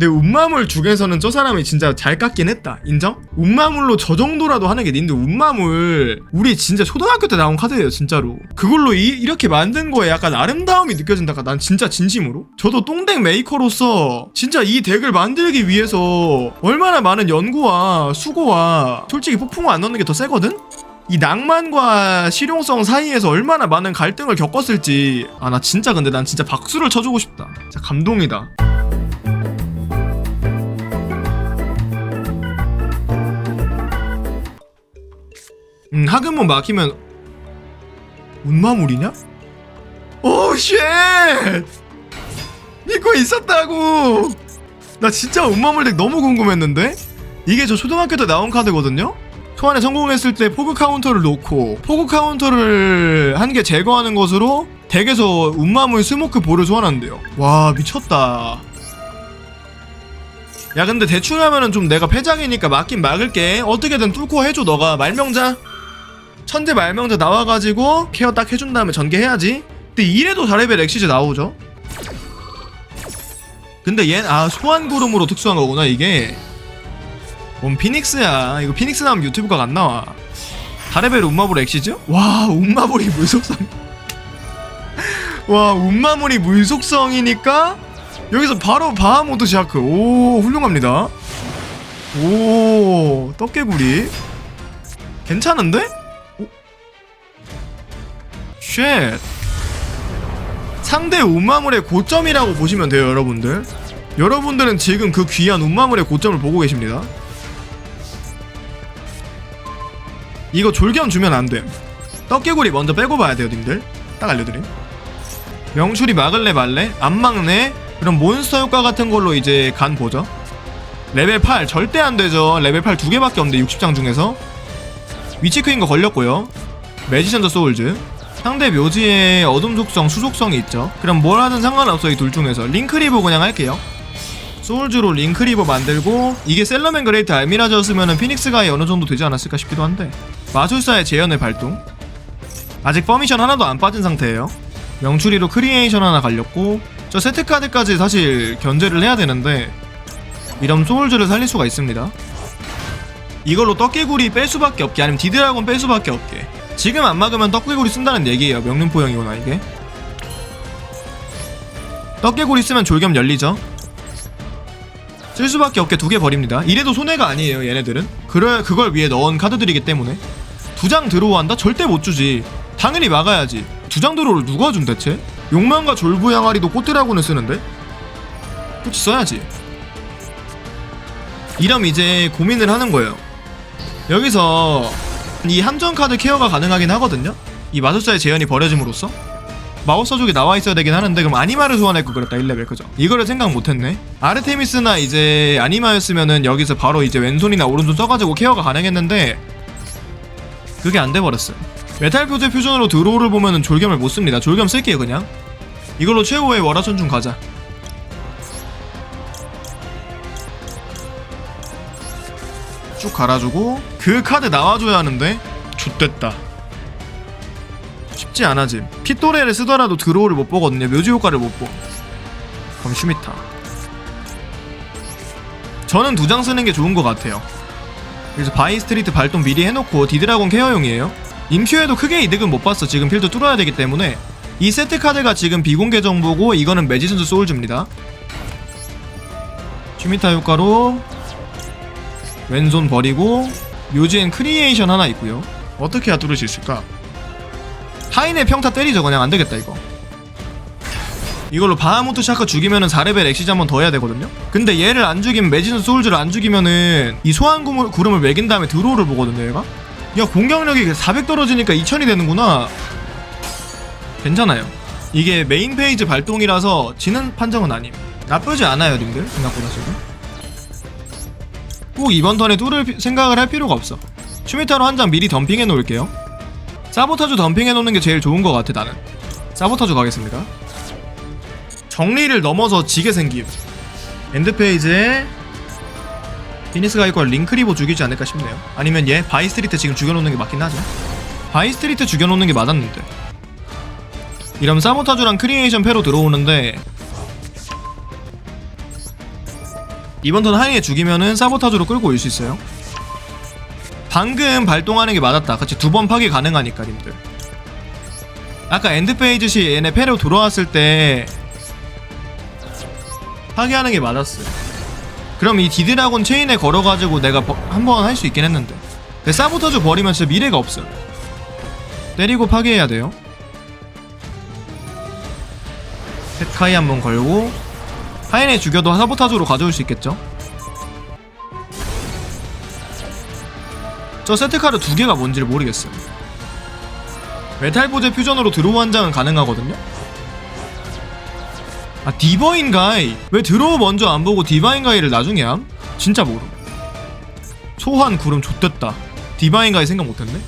근데 운마물 중에서는 저 사람이 진짜 잘 깎긴 했다. 인정? 운마물로 저 정도라도 하는 게 닌데 운마물 우리 진짜 초등학교 때 나온 카드예요, 진짜로. 그걸로 이, 이렇게 만든 거에 약간 아름다움이 느껴진다. 난 진짜 진심으로. 저도 똥덱 메이커로서 진짜 이 덱을 만들기 위해서 얼마나 많은 연구와 수고와 솔직히 폭풍을 안 넣는 게 더 세거든? 이 낭만과 실용성 사이에서 얼마나 많은 갈등을 겪었을지 아 나 진짜 근데 난 진짜 박수를 쳐주고 싶다 진짜 감동이다 음 학은문 막히면 운마물이냐? 오 쉣 믿고 있었다고! 나 진짜 운마물 덱 너무 궁금했는데? 이게 저 초등학교 때 나온 카드거든요? 소환에 성공했을 때 포그 카운터를 놓고 포그 카운터를 한 개 제거하는 것으로 덱에서 운마물 스모크 볼을 소환한대요. 와 미쳤다. 야 근데 대충 하면은 좀 내가 패장이니까 막긴 막을게. 어떻게든 뚫고 해줘 너가. 말명자 천재 말명자 나와가지고 케어 딱 해준 다음에 전개해야지. 근데 이래도 4레벨 엑시즈 나오죠? 근데 얘아 소환구름으로 특수한 거구나 이게. 뭔 피닉스야. 이거 피닉스 나오면 유튜브가 안 나와. 4레벨 운마볼 엑시즈? 와 운마볼이 물속성. 와 운마물이 물속성이니까 여기서 바로 바하모드 샤크. 오 훌륭합니다. 오 떡개구리. 괜찮은데? 오? 쉣. 상대 운마물의 고점이라고 보시면 돼요 여러분들. 여러분들은 지금 그 귀한 운마물의 고점을 보고 계십니다. 이거 졸겸 주면 안됨 떡개구리 먼저 빼고 봐야 돼요 님들. 딱 알려드림. 명출이 막을래 말래? 안 막네? 그럼 몬스터 효과 같은 걸로 이제 간 보죠. 레벨 8 절대 안 되죠. 레벨 8 두 개밖에 없는데 60장 중에서. 위치크인 거 걸렸고요. 매지션 더 소울즈 상대 묘지에 어둠 속성, 수속성이 있죠. 그럼 뭘 하든 상관없어 이 둘 중에서. 링크리버 그냥 할게요. 소울즈로 링크리버 만들고 이게 셀러맨 그레이트 알미라저였으면 피닉스 가이 어느 정도 되지 않았을까 싶기도 한데 마술사의 재현의 발동. 아직 퍼미션 하나도 안 빠진 상태예요. 명추리로 크리에이션 하나 갈렸고 저 세트 카드까지 사실 견제를 해야 되는데 이런 소울즈를 살릴 수가 있습니다. 이걸로 떡개구리 뺄 수밖에 없게 아니면 디드라곤 뺄 수밖에 없게 지금 안 막으면 떡개구리 쓴다는 얘기예요 명륜포형이구나 이게? 떡개구리 쓰면 졸겸 열리죠? 쓸 수밖에 없게 두 개 버립니다. 이래도 손해가 아니에요 얘네들은. 그래, 그걸 위해 넣은 카드들이기 때문에. 두 장 들어오한다? 절대 못 주지. 당연히 막아야지. 두 장 들어오를 누가 준 대체? 욕망과 졸부 양아리도 꽃드라곤을 쓰는데? 꽃이 써야지. 이러면 이제 고민을 하는 거예요. 여기서 이 함정 카드 케어가 가능하긴 하거든요. 이 마술사의 재현이 버려짐으로써. 마법사 족이 나와 있어야 되긴 하는데 그럼 아니마를 소환할 거 그랬다 1레벨. 그죠? 이거를 생각 못했네. 아르테미스나 이제 아니마였으면은 여기서 바로 이제 왼손이나 오른손 써가지고 케어가 가능했는데 그게 안 돼버렸어요. 메탈 표제 퓨전으로 드로우를 보면은 졸겸을 못 씁니다. 졸겸 쓸게요 그냥. 이걸로 최후의 월화천중 가자 쭉 갈아주고 그 카드 나와줘야 하는데 좆됐다. 쉽지 않아지 핏도레를 쓰더라도 드로우를 못 보거든요. 묘지 효과를 못보. 그럼 슈미타. 저는 두 장 쓰는 게 좋은 것 같아요. 그래서 바이 스트리트 발동 미리 해놓고 디드라곤 케어용이에요. 인퓨에도 크게 이득은 못 봤어. 지금 필드 뚫어야 되기 때문에. 이 세트 카드가 지금 비공개 정보고 이거는 매지선수 소울즈입니다. 슈미타 효과로 왼손 버리고 묘지엔 크리에이션 하나 있고요. 어떻게 뚫을 수 있을까? 하인의 평타 때리죠. 그냥 안되겠다 이거. 이걸로 바하무트 샤크 죽이면은 4레벨 엑시즈 한번 더 해야 되거든요. 근데 얘를 안 죽이면 매지는 소울즈를 안 죽이면은 이 소환 구름을 매긴 다음에 드로우를 보거든요 얘가. 야 공격력이 400 떨어지니까 2000이 되는구나. 괜찮아요. 이게 메인 페이지 발동이라서 지는 판정은 아님. 나쁘지 않아요 님들 생각보다 지금 꼭 이번 턴에 뚫을 피- 생각을 할 필요가 없어. 슈미타로 한 장 미리 덤핑해 놓을게요. 사보타주 덤핑해 놓는 게 제일 좋은 것 같아 나는. 사보타주 가겠습니다. 정리를 넘어서 지게 생김. 엔드 페이지에 피니스가 이걸 링크리보 죽이지 않을까 싶네요. 아니면 얘 바이스트리트 지금 죽여놓는 게 맞긴 하죠 바이스트리트 죽여놓는 게 맞았는데. 이러면 사보타주랑 크리에이션 패로 들어오는데 이번 턴 하이에 죽이면은 사보타주로 끌고 올 수 있어요. 방금 발동하는 게 맞았다. 그치 두번 파괴 가능하니까 님들. 아까 엔드 페이지 시 얘네 패로 돌아왔을 때 파괴하는 게 맞았어 그럼 이 디드라곤 체인에 걸어가지고 내가 한 번 할 수 있긴 했는데. 근데 사보타주 버리면 진짜 미래가 없어 때리고 파괴해야 돼요. 펫카이 한 번 걸고 하인에 죽여도 사보타주로 가져올 수 있겠죠? 저 세트카드 두 개가 뭔지를 모르겠어요. 메탈 보제 퓨전으로 드로우 한 장은 가능하거든요? 아 디버인 가이. 왜 드로우 먼저 안 보고 디바인 가이를 나중에 함? 진짜 모름 소환 구름 좆됐다. 디바인 가이 생각 못했네?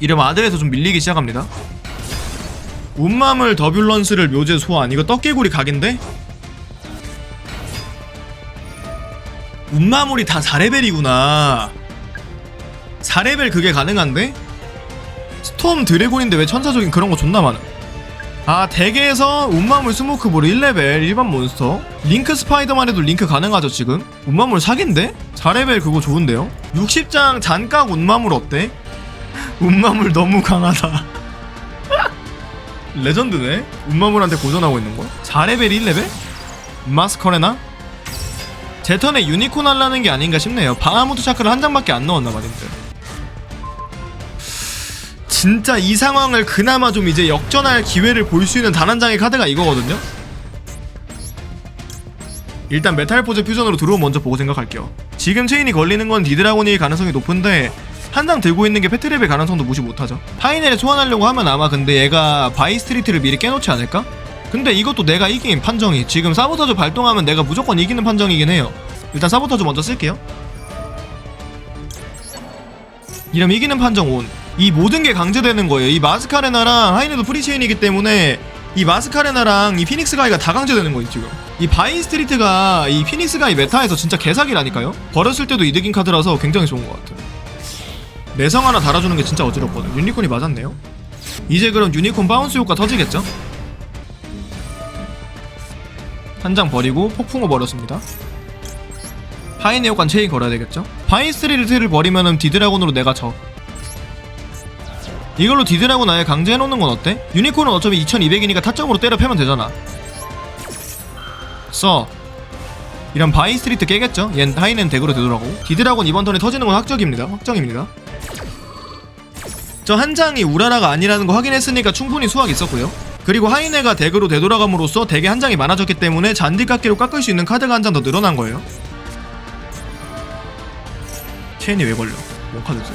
이름 아들에서 좀 밀리기 시작합니다. 운마물 더뷸런스를 묘제 소환. 이거 떡개구리 각인데? 운마물이 다 4레벨이구나 4레벨 그게 가능한데? 스톰 드래곤인데 왜 천사적인 그런 거 존나 많아 아 덱에서 운마물 스모크볼 1레벨 일반 몬스터 링크 스파이더만 해도 링크 가능하죠 지금? 운마물 사기인데? 4레벨 그거 좋은데요? 60장 잔각 운마물 어때? 운마물 너무 강하다 레전드네? 운마물한테 고전하고 있는 거? 4레벨 1레벨? 마스커레나? 제 턴에 유니콘 하려는 게 아닌가 싶네요. 바하무트 차크를 한 장밖에 안 넣었나 말인데 진짜 이 상황을 그나마 좀 이제 역전할 기회를 볼 수 있는 단 한 장의 카드가 이거거든요. 일단 메탈포즈 퓨전으로 들어오 먼저 보고 생각할게요. 지금 체인이 걸리는 건 디드라곤일 가능성이 높은데 한 장 들고 있는 게 페트랩의 가능성도 무시 못하죠. 파이넬을 소환하려고 하면 아마 근데 얘가 바이스트리트를 미리 깨놓지 않을까? 근데 이것도 내가 이긴 판정이 지금 사보타주 발동하면 내가 무조건 이기는 판정이긴 해요 일단 사보타주 먼저 쓸게요 이러면 이기는 판정 온. 이 모든 게 강제되는 거예요. 이 마스카레나랑 하이네도 프리체인이기 때문에 이 마스카레나랑 이 피닉스 가이가 다 강제되는 거예요 지금. 이 바인 스트리트가 이 피닉스 가이 메타에서 진짜 개사기라니까요. 버렸을 때도 이득인 카드라서 굉장히 좋은 것 같아요. 내성 하나 달아주는 게 진짜 어지럽거든. 유니콘이 맞았네요. 이제 그럼 유니콘 바운스 효과 터지겠죠? 한 장 버리고 폭풍호 버렸습니다. 에어관 체인 걸어야 되겠죠? 바이스트리트를 버리면은 디드라곤으로 내가 져. 이걸로 디드라곤 아예 강제해놓는 건 어때? 유니콘은 어차피 2200이니까 타점으로 때려 패면 되잖아. 써. 이런 바이스트리트 깨겠죠? 얜 하이넨 덱으로 되더라고. 디드라곤 이번 턴에 터지는 건 확정입니다. 확정입니다. 저 한 장이 우라라가 아니라는 거 확인했으니까 충분히 수확 있었고요. 그리고 하이네가 덱으로 되돌아감으로써 덱에 한 장이 많아졌기 때문에 잔디 깎기로 깎을 수 있는 카드가 한 장 더 늘어난 거예요. 체인이 왜 걸려? 뭔 카드지?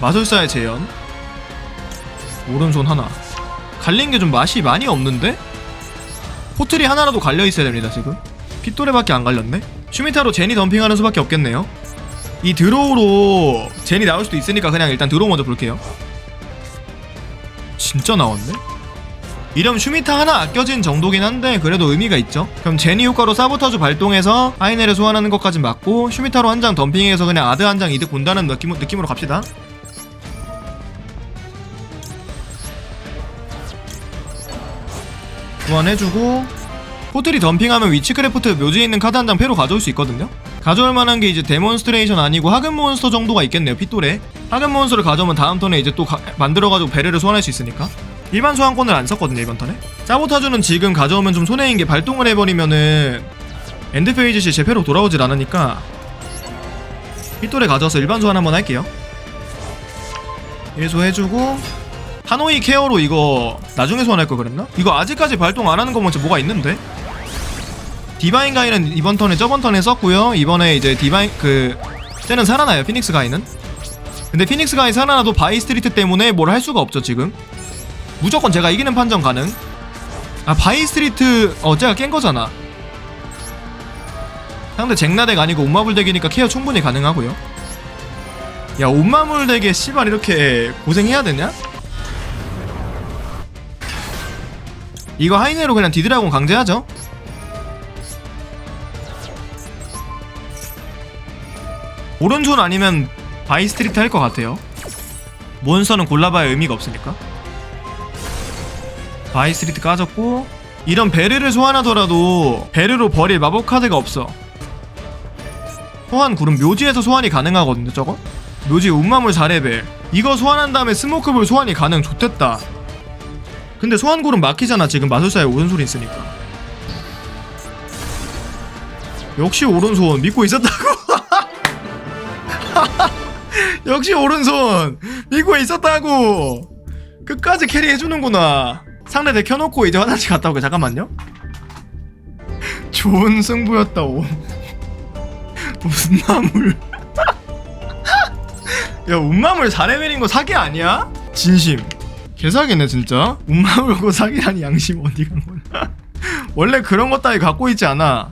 마술사의 재현 오른손 하나 갈린 게 좀 맛이 많이 없는데? 포트리 하나라도 갈려 있어야 됩니다 지금 핏도레밖에 안 갈렸네 슈미타로 제니 덤핑하는 수밖에 없겠네요 이 드로우로 제니 나올 수도 있으니까 그냥 일단 드로우 먼저 볼게요 진짜 나왔네? 이러면 슈미타 하나 아껴진 정도긴 한데 그래도 의미가 있죠? 그럼 제니 효과로 사보타주 발동해서 하이네를 소환하는 것까진 맞고 슈미타로 한 장 덤핑해서 그냥 아드 한 장 이득 본다는 느낌, 느낌으로 갑시다. 소환해주고 포트리 덤핑하면 위치크래프트 묘지에 있는 카드 한 장 패로 가져올 수 있거든요 가져올 만한 게 이제 데몬스트레이션 아니고 하급 몬스터 정도가 있겠네요 핏돌에 하급 몬스터를 가져오면 다음 턴에 이제 또 가- 만들어가지고 베레를 소환할 수 있으니까 일반 소환권을 안 썼거든요 이번 턴에 사보타주는 지금 가져오면 좀 손해인 게 발동을 해버리면은 엔드 페이지 시 제패로 돌아오질 않으니까 핏돌에 가져와서 일반 소환 한번 할게요 1소 해주고 하노이 케어로 이거 나중에 소환할 걸 그랬나? 이거 아직까지 발동 안 하는 거 먼저 뭐가 있는데? 디바인 가이는 이번 턴에 저번 턴에 썼고요. 이번에 이제 디바인 그 쟤는 살아나요 피닉스 가이는? 근데 피닉스 가이 살아나도 바이 스트리트 때문에 뭘 할 수가 없죠 지금. 무조건 제가 이기는 판정 가능. 아 바이 스트리트 어 제가 깬 거잖아. 상대 잭나덱 아니고 옴마불 덱이니까 케어 충분히 가능하고요. 야 옴마물 덱에 씨발 이렇게 고생해야 되냐? 이거 하이네로 그냥 디드라곤 강제하죠 오른손 아니면 바이스트리트 할 것 같아요. 몬스터는 골라봐야 의미가 없으니까. 바이스트리트 까졌고 이런 베르를 소환하더라도 베르로 버릴 마법 카드가 없어. 소환 구름 묘지에서 소환이 가능하거든요 저거? 묘지 운마물 4레벨. 이거 소환한 다음에 스모크볼 소환이 가능 좋댔다. 근데 소환 구름 막히잖아 지금 마술사의 오른손이 있으니까. 역시 오른손 믿고 있었다고 역시 오른손. 믿고 있었다고. 끝까지 캐리 해주는구나. 상대 덱 켜놓고 이제 화장실 갔다 오게 잠깐만요. 좋은 승부였다 오. 무슨 나물 야 운마물 4레벨인 거 사기 아니야? 진심. 개사기네 진짜. 운마물고 사기라니 양심 어디 간 거냐 원래 그런 것 따위 갖고 있지 않아